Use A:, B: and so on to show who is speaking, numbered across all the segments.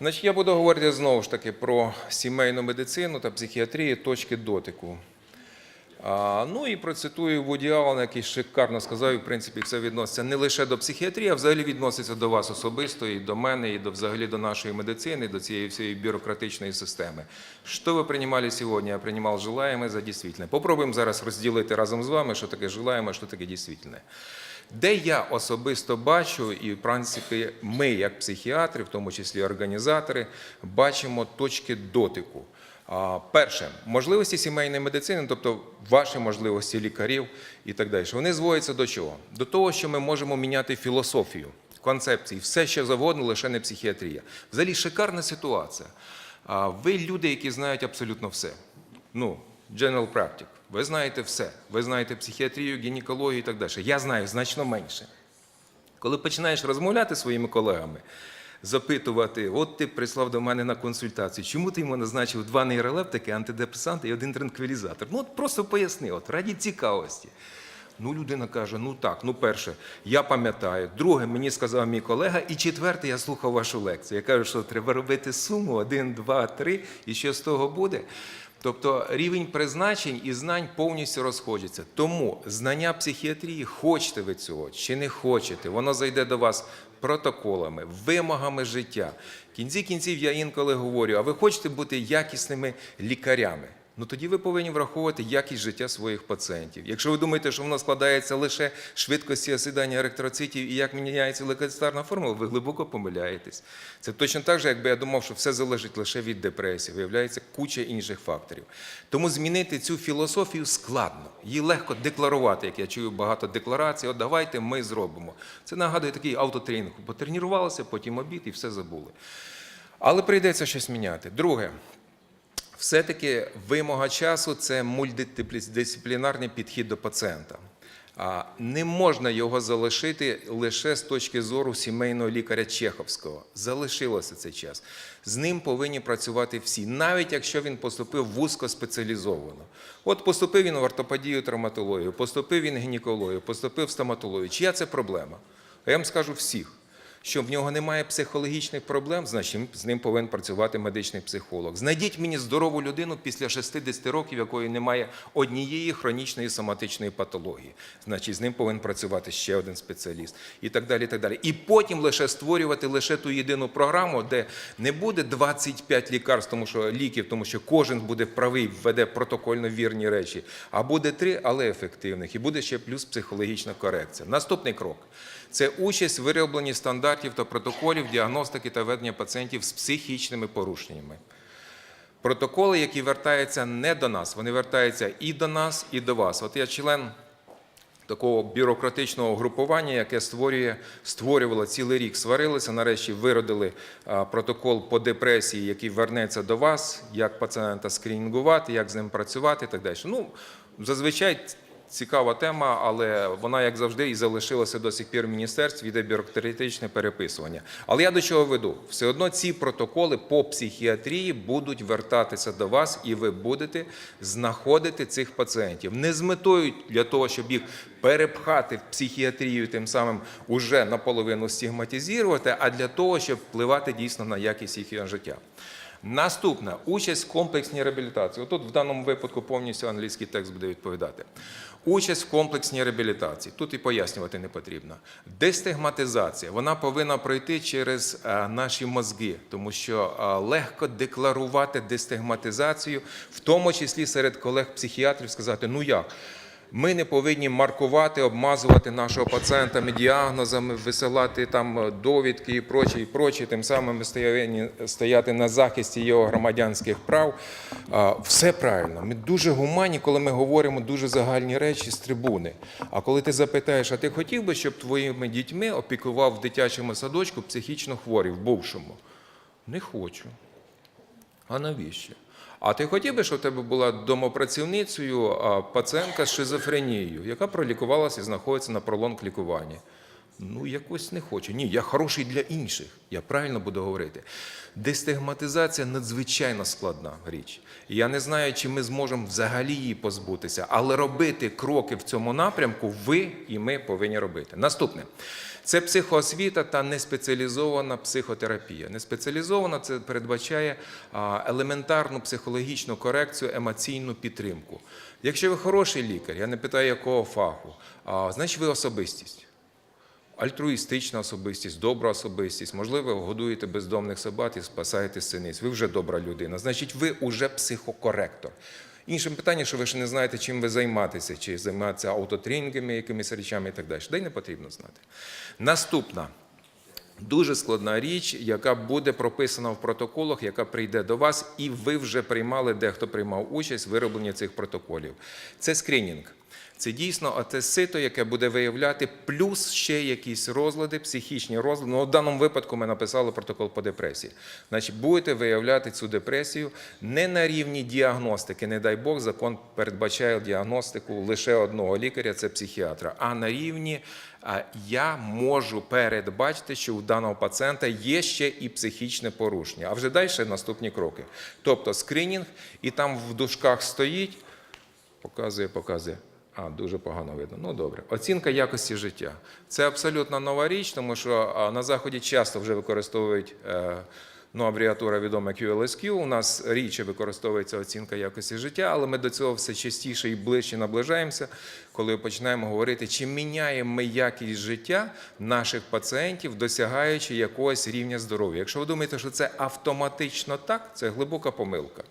A: Значить, я буду говорити знову ж таки про сімейну медицину та психіатрію точки дотику. А, ну і процитую Вуді Аллена, який шикарно сказав, і в принципі все відноситься не лише до психіатрії, а взагалі відноситься до вас особисто, і до мене, і до взагалі до нашої медицини, до цієї всієї бюрократичної системи. Що ви приймали сьогодні? Я приймав желаємо за дійсвітне. Попробуємо зараз розділити разом з вами, що таке желаємо, що таке дійсвітне. Де я особисто бачу, і в принципі ми, як психіатри, в тому числі організатори, бачимо точки дотику. Перше, можливості сімейної медицини, тобто ваші можливості лікарів і так далі, вони зводяться до чого? До того, що ми можемо міняти філософію, концепції, все що завгодно, лише не психіатрія. Взагалі шикарна ситуація. Ви люди, які знають абсолютно все. Ну, general practice. Ви знаєте все. Ви знаєте психіатрію, гінекологію і так далі. Я знаю значно менше. Коли починаєш розмовляти зі своїми колегами, запитувати, от ти прислав до мене на консультацію, чому ти йому назначив два нейролептики, антидепресанти і один транквілізатор? Ну, от просто поясни, от раді цікавості. Ну, людина каже: ну так, ну перше, я пам'ятаю. Друге, мені сказав мій колега, і четверте, я слухав вашу лекцію. Я кажу, що треба робити суму один, два, три, і що з того буде. Тобто рівень призначень і знань повністю розходяться. Тому знання психіатрії, хочете ви цього чи не хочете, воно зайде до вас протоколами, вимогами життя. В кінці кінців я інколи говорю: а ви хочете бути якісними лікарями? Ну тоді ви повинні враховувати якість життя своїх пацієнтів. Якщо ви думаєте, що воно складається лише швидкості осідання еритроцитів і як міняється лейкоцитарна формула, ви глибоко помиляєтесь. Це точно так же, якби я думав, що все залежить лише від депресії, виявляється куча інших факторів. Тому змінити цю філософію складно. Її легко декларувати, як я чую багато декларацій. От давайте ми зробимо. Це нагадує такий автотренінг. Потренувалися, потім обід і все забули. Але прийдеться щось міняти. Друге, все-таки вимога часу це мультидисциплінарний підхід до пацієнта. Не можна його залишити лише з точки зору сімейного лікаря Чеховського. Залишилося цей час. З ним повинні працювати всі, навіть якщо він поступив вузькоспеціалізовано. От поступив він в ортопедію, травматологію, поступив він в гінекологію, поступив в стоматологію. Чия це проблема? А я вам скажу всіх що в нього немає психологічних проблем, значить з ним повинен працювати медичний психолог. Знайдіть мені здорову людину після 60 років, якої немає однієї хронічної соматичної патології. Значить, з ним повинен працювати ще один спеціаліст і так далі. І так далі. І потім лише створювати лише ту єдину програму, де не буде 25 лікарств, тому що ліків, тому що кожен буде правий, введе протокольно вірні речі, а буде три, але ефективних, і буде ще плюс психологічна корекція. Наступний крок це участь в виробленні стандартів та протоколів діагностики та ведення пацієнтів з психічними порушеннями. Протоколи, які вертаються не до нас, вони вертаються і до нас, і до вас. От я член такого бюрократичного групування, яке створює, створювало цілий рік, сварилися, нарешті виродили протокол по депресії, який вернеться до вас, як пацієнта скрінінгувати, як з ним працювати і так далі. Ну, зазвичай цікава тема, але вона, як завжди, і залишилася до сих пір в міністерстві, йде бюрократичне переписування. Але я до чого веду? Все одно ці протоколи по психіатрії будуть вертатися до вас, і ви будете знаходити цих пацієнтів. Не з метою для того, щоб їх перепхати в психіатрію, тим самим уже наполовину стигматизувати, а для того, щоб впливати дійсно на якість їхнього життя. Наступна участь в комплексній реабілітації. Отут в даному випадку повністю англійський текст буде відповідати. Участь в комплексній реабілітації. Тут і пояснювати не потрібно. Дестигматизація вона повинна пройти через наші мозги, тому що легко декларувати дестигматизацію, в тому числі серед колег-психіатрів, сказати, ну як. Ми не повинні маркувати, обмазувати нашого пацієнта діагнозами, висилати там довідки і прочі, і прочі, тим самим стояти, стояти на захисті його громадянських прав. Все правильно. Ми дуже гуманні, коли ми говоримо дуже загальні речі з трибуни. А коли ти запитаєш, а ти хотів би, щоб твоїми дітьми опікував в дитячому садочку психічно хворі в бувшому? Не хочу. А навіщо? А ти хотів би, щоб в тебе була домопрацівницею пацієнтка з шизофренією, яка пролікувалася і знаходиться на пролонг лікуванні? Ну, якось не хочу. Ні, я хороший для інших. Я правильно буду говорити. Дестигматизація надзвичайно складна річ. Я не знаю, чи ми зможемо взагалі її позбутися, але робити кроки в цьому напрямку ви і ми повинні робити. Наступне. Це психоосвіта та неспеціалізована психотерапія. Неспеціалізована це передбачає елементарну психологічну корекцію, емоційну підтримку. Якщо ви хороший лікар, я не питаю якого фаху, значить ви особистість. Альтруїстична особистість, добра особистість, можливо, годуєте бездомних собак і спасаєте синиць. Ви вже добра людина. Значить, ви вже психокоректор. Іншим питання, що ви ще не знаєте, чим ви займатися, чи займатися аутотренінгами, якимись речами і так далі. Дай не потрібно знати. Наступна. Дуже складна річ, яка буде прописана в протоколах, яка прийде до вас, і ви вже приймали, дехто приймав участь в виробленні цих протоколів. Це скринінг. Це дійсно те сито, яке буде виявляти, плюс ще якісь розлади, психічні розлади. Ну, в даному випадку ми написали протокол по депресії. Значить, будете виявляти цю депресію не на рівні діагностики, не дай Бог, закон передбачає діагностику лише одного лікаря, це психіатра, а на рівні я можу передбачити, що у даного пацієнта є ще і психічне порушення. А вже далі наступні кроки. Тобто скринінг, і там в дужках стоїть, показує, показує. А, дуже погано видно. Ну добре. Оцінка якості життя. Це абсолютно нова річ, тому що на Заході часто вже використовують е, ну, абріатура відома QLSQ. У нас рідше використовується оцінка якості життя, але ми до цього все частіше і ближче наближаємося, коли починаємо говорити, чи міняємо ми якість життя наших пацієнтів, досягаючи якогось рівня здоров'я. Якщо ви думаєте, що це автоматично так, це глибока помилка.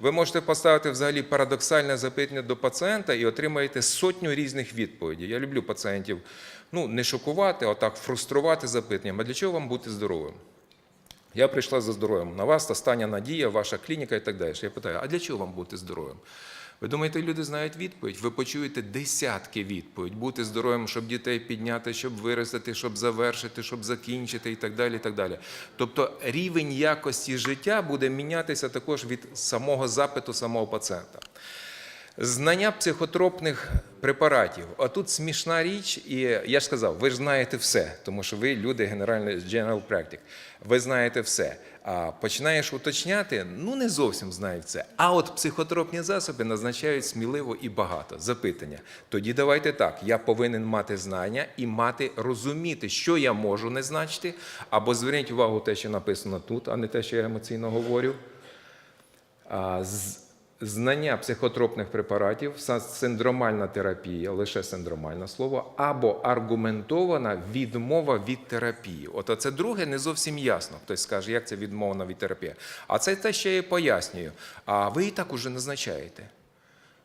A: Ви можете поставити взагалі парадоксальне запитання до пацієнта і отримаєте сотню різних відповідей. Я люблю пацієнтів ну, не шокувати, а так фруструвати запитанням. А для чого вам бути здоровим? Я прийшла за здоров'ям. На вас остання надія, ваша клініка і так далі. Я питаю, а для чого вам бути здоровим? Ви думаєте, люди знають відповідь? Ви почуєте десятки відповідей. Бути здоровим, щоб дітей підняти, щоб виростити, щоб завершити, щоб закінчити і так далі. І так далі. Тобто рівень якості життя буде мінятися також від самого запиту самого пацієнта. Знання психотропних препаратів. А тут смішна річ, і я ж сказав, ви ж знаєте все, тому що ви люди генеральний general practice. Ви знаєте все. А починаєш уточняти, ну не зовсім знають це. А от психотропні засоби назначають сміливо і багато. Запитання. Тоді давайте так: я повинен мати знання і мати розуміти, що я можу не значити, або зверніть увагу те, що написано тут, а не те, що я емоційно говорю. А, Знання психотропних препаратів, синдромальна терапія, лише синдромальне слово, або аргументована відмова від терапії. От це друге не зовсім ясно. Хтось скаже, як це відмовна від терапії. А це те, що я пояснюю. А ви і так уже назначаєте.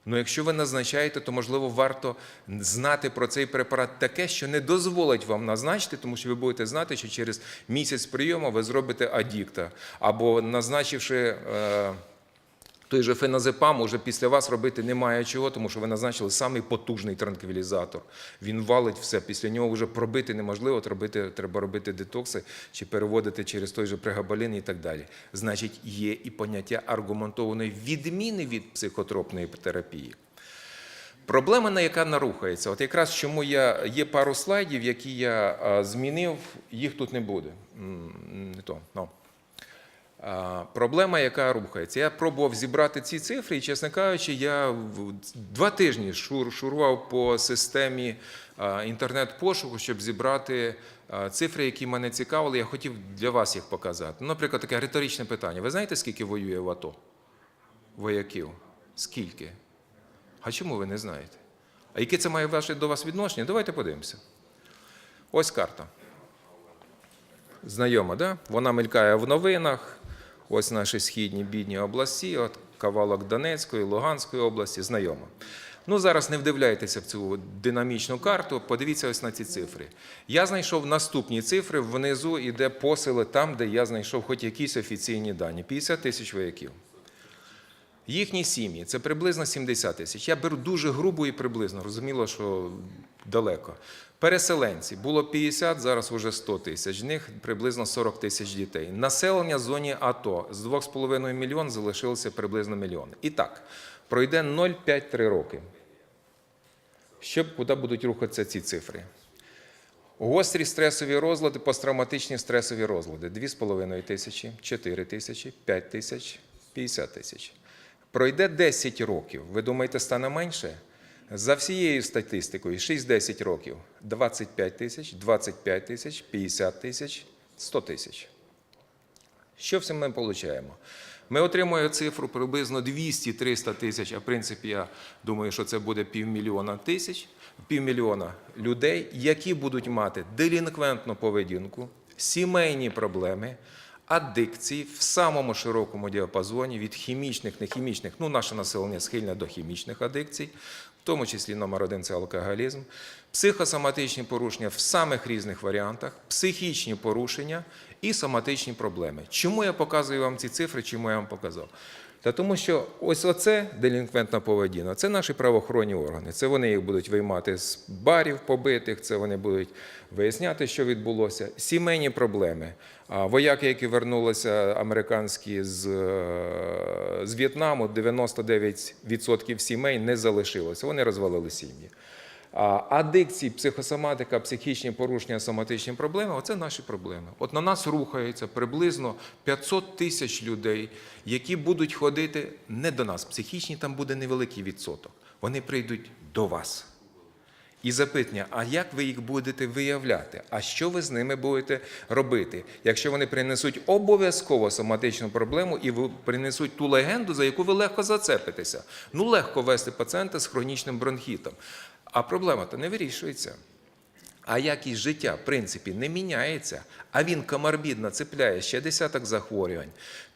A: Ну, якщо ви назначаєте, то можливо варто знати про цей препарат таке, що не дозволить вам назначити, тому що ви будете знати, що через місяць прийому ви зробите адікта, або назначивши. Е- той же феназепам уже після вас робити немає чого, тому що ви назначили самий потужний транквілізатор. Він валить все. Після нього вже пробити неможливо, робити, треба робити детокси чи переводити через той же прегабалін і так далі. Значить, є і поняття аргументованої відміни від психотропної терапії. Проблема, на яка нарухається, от якраз чому я є пару слайдів, які я змінив, їх тут не буде. Не то. No. Проблема, яка рухається. Я пробував зібрати ці цифри, і, чесно кажучи, я два тижні шур, шурував по системі інтернет-пошуку, щоб зібрати цифри, які мене цікавили. Я хотів для вас їх показати. Ну, Наприклад, таке риторичне питання. Ви знаєте, скільки воює в АТО? Вояків? Скільки? А чому ви не знаєте? А яке це має ваше до вас відношення? Давайте подивимося. Ось карта. Знайома, да? Вона мелькає в новинах. Ось наші східні бідні області, от кавалок Донецької, Луганської області, знайома. Ну, зараз не вдивляйтеся в цю динамічну карту, подивіться ось на ці цифри. Я знайшов наступні цифри, внизу іде посили там, де я знайшов хоч якісь офіційні дані. 50 тисяч вояків. Їхні сім'ї це приблизно 70 тисяч. Я беру дуже грубо і приблизно, розуміло, що далеко. Переселенці було 50, зараз вже 100 тисяч. З них приблизно 40 тисяч дітей. Населення в зоні АТО з 2,5 мільйон залишилося приблизно мільйон. І так, пройде 0,5-3 роки. Щоб куди будуть рухатися ці цифри? Гострі стресові розлади, посттравматичні стресові розлади 2,5 тисячі, 4 тисячі, 5 тисяч, 50 тисяч. Пройде 10 років, ви думаєте, стане менше? За всією статистикою, 6-10 років 25 тисяч, 25 тисяч, 50 тисяч, 100 тисяч. Що всім ми отримуємо? Ми отримуємо цифру приблизно 200-300 тисяч, а в принципі, я думаю, що це буде півмільйона тисяч, півмільйона людей, які будуть мати делінквентну поведінку, сімейні проблеми, адикції в самому широкому діапазоні від хімічних, нехімічних, ну, наше населення схильне до хімічних адикцій, тому числі номер один це алкоголізм, психосоматичні порушення в самих різних варіантах, психічні порушення і соматичні проблеми. Чому я показую вам ці цифри, чому я вам показав? Та тому що ось оце делінквентна поведінка, це наші правоохоронні органи. Це вони їх будуть виймати з барів побитих, це вони будуть виясняти, що відбулося. Сімейні проблеми. А Вояки, які вернулися американські з, е, з В'єтнаму, 99% сімей не залишилося. Вони розвалили сім'ї. Адикції, психосоматика, психічні порушення, соматичні проблеми оце наші проблеми. От на нас рухається приблизно 500 тисяч людей, які будуть ходити не до нас. Психічні там буде невеликий відсоток. Вони прийдуть до вас. І запитання, а як ви їх будете виявляти? А що ви з ними будете робити, якщо вони принесуть обов'язково соматичну проблему і принесуть ту легенду, за яку ви легко зацепитеся? Ну, легко вести пацієнта з хронічним бронхітом. А проблема то не вирішується. А якість життя, в принципі, не міняється, а він коморбідно цепляє ще десяток захворювань.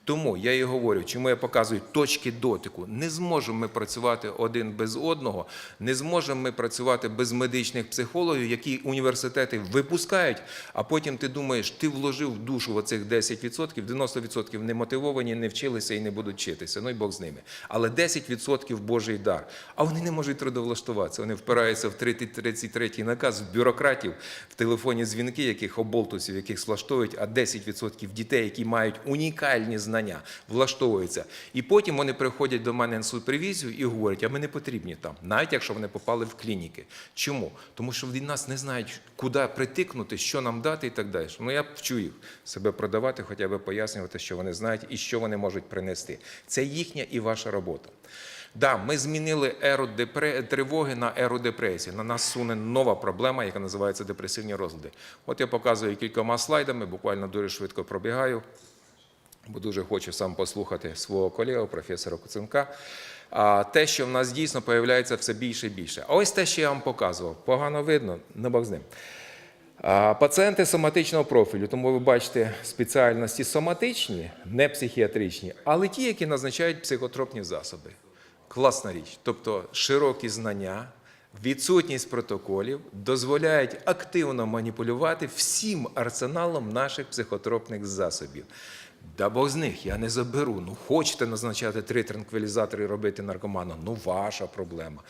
A: Тому я і говорю, чому я показую точки дотику. Не зможемо ми працювати один без одного, не зможемо ми працювати без медичних психологів, які університети випускають, а потім ти думаєш, ти вложив в душу в оцих 10%, 90% не мотивовані, не вчилися і не будуть вчитися. Ну і Бог з ними. Але 10% Божий дар. А вони не можуть трудовлаштуватися. Вони впираються в 33 наказ в бюрократів, в телефонні дзвінки, яких оболтусів, яких влаштовують, а 10% дітей, які мають унікальні знання, влаштовуються. І потім вони приходять до мене на супервізію і говорять, а ми не потрібні там, навіть якщо вони попали в клініки. Чому? Тому що від нас не знають, куди притикнути, що нам дати і так далі. Ну я вчу їх себе продавати, хоча б пояснювати, що вони знають і що вони можуть принести. Це їхня і ваша робота. Да, ми змінили еру депре... тривоги на еру депресії. На нас суне нова проблема, яка називається депресивні розлади. От я показую кількома слайдами, буквально дуже швидко пробігаю, бо дуже хочу сам послухати свого колегу, професора Куценка. А те, що в нас дійсно появляється все більше і більше. А ось те, що я вам показував. Погано видно, не Бог з ним. Пацієнти соматичного профілю, тому ви бачите спеціальності соматичні, не психіатричні, але ті, які назначають психотропні засоби. Класна річ. Тобто широкі знання, відсутність протоколів дозволяють активно маніпулювати всім арсеналом наших психотропних засобів. Да Бог з них, я не заберу. Ну, хочете назначати три транквілізатори і робити наркоману, ну ваша проблема.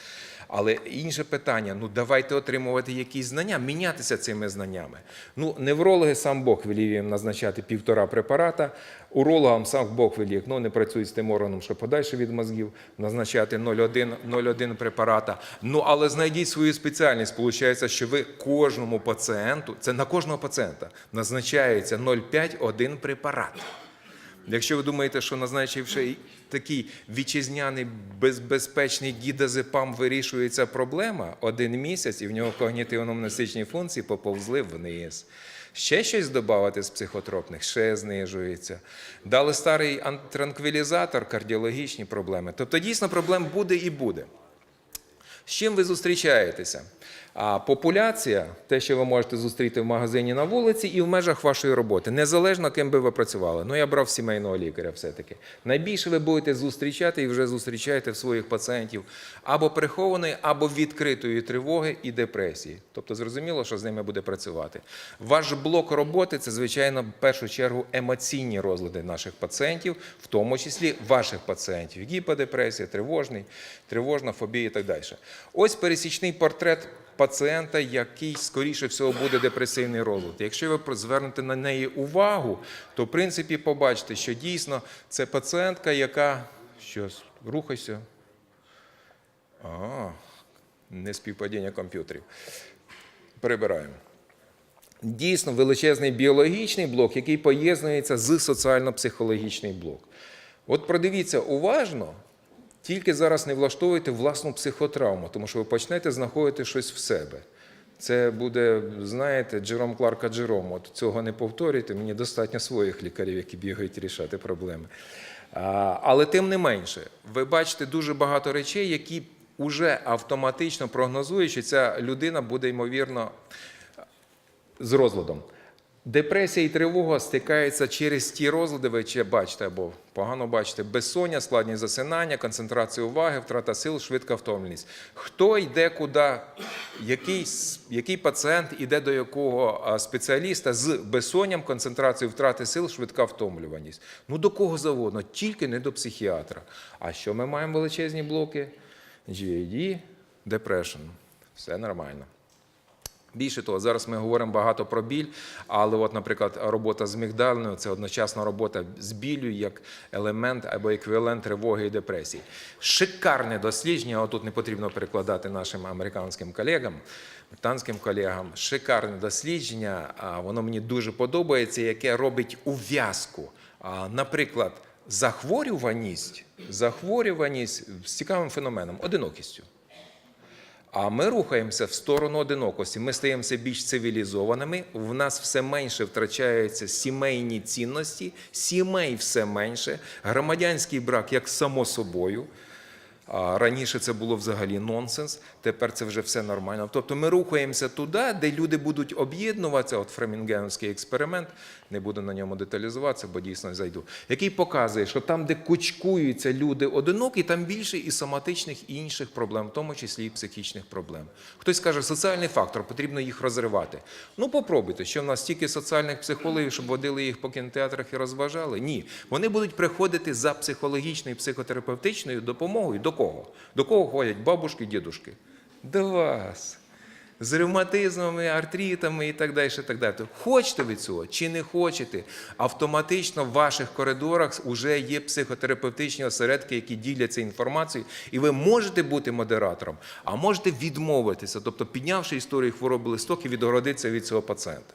A: Але інше питання: ну давайте отримувати якісь знання, мінятися цими знаннями. Ну, неврологи сам Бог велів їм назначати півтора препарата. Урологам сам Бог велів, ну не працюють з тим органом, що подальше від мозгів, назначати 0,1 0,1 препарата. Ну але знайдіть свою спеціальність. Получається, що ви кожному пацієнту, це на кожного пацієнта, назначається 0,5-1 препарат. Якщо ви думаєте, що назначивши такий вітчизняний безпечний дідазепам вирішується проблема один місяць, і в нього когнітивно-мнестичні функції поповзли вниз. Ще щось додати з психотропних, ще знижується. Дали старий ан- транквілізатор, кардіологічні проблеми. Тобто, дійсно, проблем буде і буде. З чим ви зустрічаєтеся? А популяція, те, що ви можете зустріти в магазині на вулиці і в межах вашої роботи, незалежно ким би ви працювали. Ну, я брав сімейного лікаря все-таки. Найбільше ви будете зустрічати і вже зустрічаєте в своїх пацієнтів або прихованої, або відкритої тривоги і депресії. Тобто зрозуміло, що з ними буде працювати. Ваш блок роботи це, звичайно, в першу чергу емоційні розлади наших пацієнтів, в тому числі ваших пацієнтів. Гіподепресія, тривожний, тривожна фобія і так далі. Ось пересічний портрет пацієнта, який, скоріше всього, буде депресивний розлад. Якщо ви звернете на неї увагу, то в принципі побачите, що дійсно це пацієнтка, яка щось, рухайся. А, не співпадіння комп'ютерів. Перебираємо. дійсно величезний біологічний блок, який поєднується з соціально-психологічний блок. От продивіться уважно, тільки зараз не влаштовуйте власну психотравму, тому що ви почнете знаходити щось в себе. Це буде, знаєте, Джером Кларка Джером. От цього не повторюйте, мені достатньо своїх лікарів, які бігають рішати проблеми. А, але тим не менше, ви бачите дуже багато речей, які вже автоматично прогнозують, що ця людина буде, ймовірно, з розладом. Депресія і тривога стикаються через ті розлади, ви чи бачите або погано бачите, безсоння, складність засинання, концентрація уваги, втрата сил, швидка втомленість. Хто йде куди, який, який пацієнт іде до якого спеціаліста з безсонням, концентрацією втрати сил, швидка втомлюваність. Ну до кого завгодно, тільки не до психіатра. А що ми маємо величезні блоки? GAD, depression. Все нормально. Більше того, зараз ми говоримо багато про біль, але, от, наприклад, робота з мігдалиною це одночасна робота з біллю як елемент або еквівалент тривоги і депресії. Шикарне дослідження. Отут не потрібно перекладати нашим американським колегам, британським колегам. Шикарне дослідження. Воно мені дуже подобається, яке робить ув'язку. Наприклад, захворюваність, захворюваність з цікавим феноменом одинокістю. А ми рухаємося в сторону одинокості. Ми стаємося більш цивілізованими. В нас все менше втрачаються сімейні цінності, сімей все менше. Громадянський брак як само собою. Раніше це було взагалі нонсенс, тепер це вже все нормально. Тобто ми рухаємося туди, де люди будуть об'єднуватися. От фремінгенський експеримент, не буду на ньому деталізуватися, бо дійсно зайду, який показує, що там, де кучкуються люди одинокі, там більше і соматичних і інших проблем, в тому числі і психічних проблем. Хтось каже, соціальний фактор, потрібно їх розривати. Ну попробуйте, що в нас стільки соціальних психологів, щоб водили їх по кінотеатрах і розважали. Ні, вони будуть приходити за психологічною і психотерапевтичною допомогою. До кого? До кого ходять бабушки, дідушки? До вас. З ревматизмами, артритами і так далі. Так далі. Хочете ви цього чи не хочете? Автоматично в ваших коридорах вже є психотерапевтичні осередки, які діляться інформацією, і ви можете бути модератором, а можете відмовитися, тобто піднявши історію хвороби листок і відгородитися від цього пацієнта.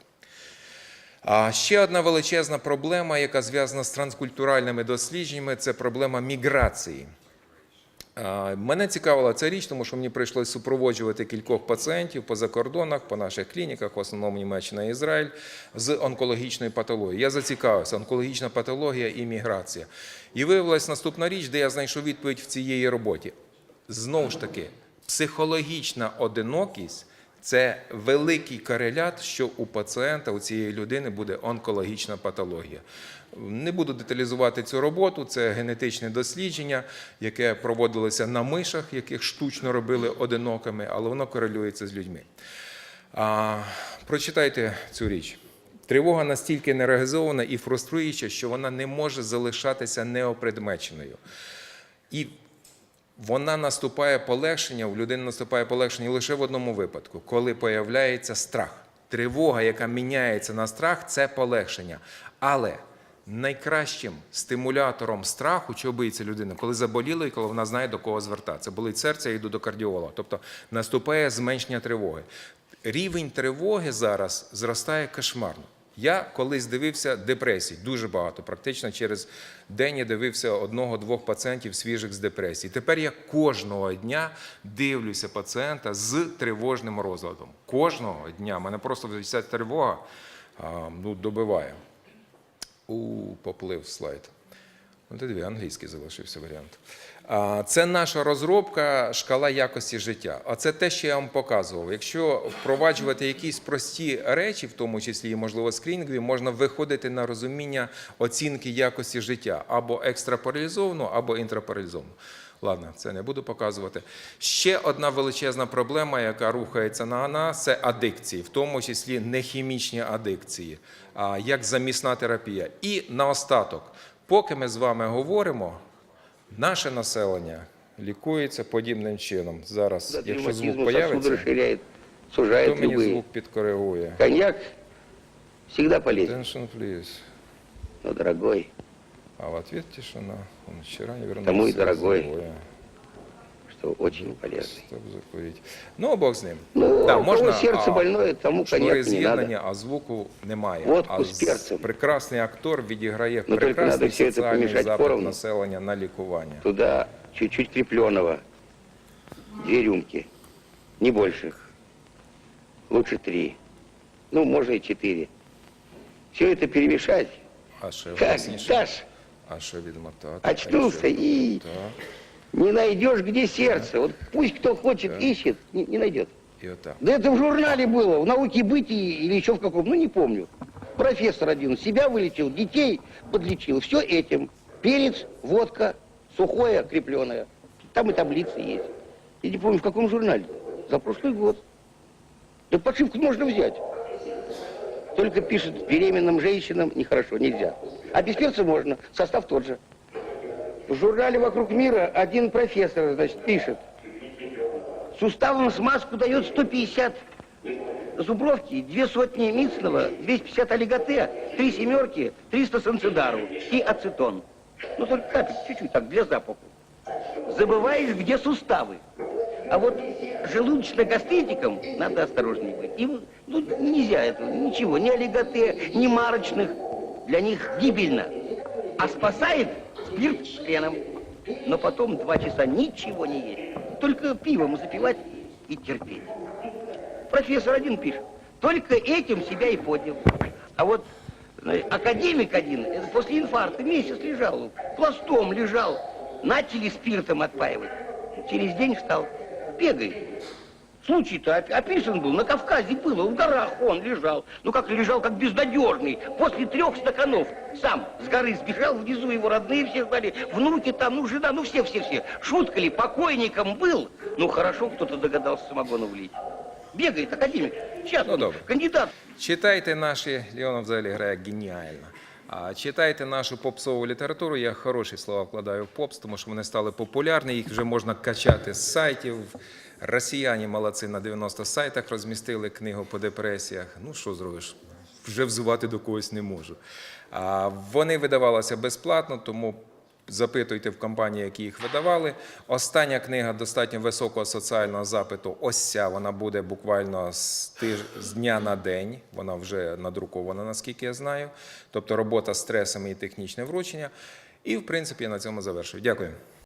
A: А ще одна величезна проблема, яка зв'язана з транскультуральними дослідженнями, це проблема міграції. Мене цікавила ця річ, тому що мені прийшлося супроводжувати кількох пацієнтів по закордонах, по наших клініках, в основному Німеччина і Ізраїль, з онкологічною патологією. Я зацікавився, онкологічна патологія і міграція. І виявилась наступна річ, де я знайшов відповідь в цієї роботі. Знову ж таки, психологічна одинокість це великий корелят, що у пацієнта, у цієї людини буде онкологічна патологія. Не буду деталізувати цю роботу, це генетичне дослідження, яке проводилося на мишах, яких штучно робили одинокими, але воно корелюється з людьми. А, прочитайте цю річ. Тривога настільки нереалізована і фруструюча, що вона не може залишатися неопредмеченою. І вона наступає полегшення, у людини наступає полегшення лише в одному випадку, коли появляється страх. Тривога, яка міняється на страх, це полегшення. Але найкращим стимулятором страху, чого боїться людина, коли заболіло і коли вона знає, до кого звертатися. Болить серце, я йду до кардіолога. Тобто наступає зменшення тривоги. Рівень тривоги зараз зростає кошмарно. Я колись дивився депресій, дуже багато. Практично через день я дивився одного-двох пацієнтів свіжих з депресії. Тепер я кожного дня дивлюся пацієнта з тривожним розладом. Кожного дня. Мене просто ця тривога ну, добиває. У, поплив слайд. Ну, ти англійський залишився варіант. Це наша розробка шкала якості життя. А це те, що я вам показував. Якщо впроваджувати якісь прості речі, в тому числі і можливо скрінінгові, можна виходити на розуміння оцінки якості життя або екстрапаралізовано, або інтраполізовано. Ладно, це не буду показувати. Ще одна величезна проблема, яка рухається на нас, це адикції, в тому числі нехімічні адикції, а, як замісна терапія. І наостаток, поки ми з вами говоримо, наше населення лікується подібним чином. Зараз, якщо звук появиться, то мені звук підкоригує.
B: Коньяк всегда полезен, но дорогой.
A: А в ответ тишина. Он вчера не вернулся.
B: Тому и
A: с
B: дорогой.
A: боя.
B: Что что очень полезный.
A: Стоп, закуріть. Ну, Бог з ним.
B: Ну,
A: Да,
B: у кого сердце
A: а,
B: больное, тому
A: шнури
B: коньяк не надо.
A: з'єднання, а звуку немає.
B: Водку
A: а
B: з перцем.
A: прекрасний актор відіграє
B: Ну, тільки
A: прекрасний
B: надо все це
A: соціальний
B: помішати
A: запит
B: поровну.
A: населення на лікування.
B: Туда чуть-чуть крепленого. Две рюмки. Не больше. Лучше три. Ну, можно и четыре. Все это перемешать.
A: А ще
B: Как
A: власніше.
B: дашь?
A: а
B: Очнулся и не найдешь, где сердце. Вот пусть кто хочет, ищет, не, не найдет. Да это в журнале было, в науке бытии или еще в каком, ну не помню. Профессор один себя вылечил, детей подлечил. Все этим. Перец, водка, сухое, крепленое. Там и таблицы есть. Я не помню, в каком журнале. За прошлый год. Да подшивку можно взять. Только пишет, беременным женщинам нехорошо, нельзя. А без можно, состав тот же. В журнале «Вокруг мира» один профессор, значит, пишет. Суставом смазку дает 150 зубровки, две сотни мицного, 250 олиготе, три семерки, 300 санцедару и ацетон. Ну, только капель, чуть-чуть, так, для запаху. Забываешь, где суставы. А вот желудочно-гастритикам надо осторожнее быть. Им ну, нельзя этого, ничего, ни олиготе, ни марочных. Для них гибельно. А спасает спирт с хреном. Но потом два часа ничего не есть. Только пивом запивать и терпеть. Профессор один пишет. Только этим себя и поднял. А вот знаешь, академик один после инфаркта месяц лежал, пластом лежал. Начали спиртом отпаивать. Через день встал. Бегает. Случай-то оп- описан был, на Кавказе было, в горах он лежал. Ну как лежал, как безнадежный. После трех стаканов сам с горы сбежал, внизу его родные все знали, внуки там, ну жена, ну все-все-все. Шутка ли, покойником был? Ну хорошо, кто-то догадался самогону влить. Бегает академик. Сейчас
A: Ну,
B: он
A: добре.
B: кандидат.
A: Читайте наші, Леонов взагалі грає геніально. А читайте нашу попсову літературу. Я хороші слова вкладаю в попс, тому що вони стали популярні. Їх вже можна качати з сайтів. Росіяни молодці на 90 сайтах розмістили книгу по депресіях. Ну що зробиш? Вже взувати до когось не можу. А вони видавалися безплатно, тому Запитуйте в компанії, які їх видавали. Остання книга достатньо високого соціального запиту. Ось ця вона буде буквально з, тиж... з дня на день. Вона вже надрукована, наскільки я знаю. Тобто робота з стресами і технічне вручення. І, в принципі, я на цьому завершую. Дякую.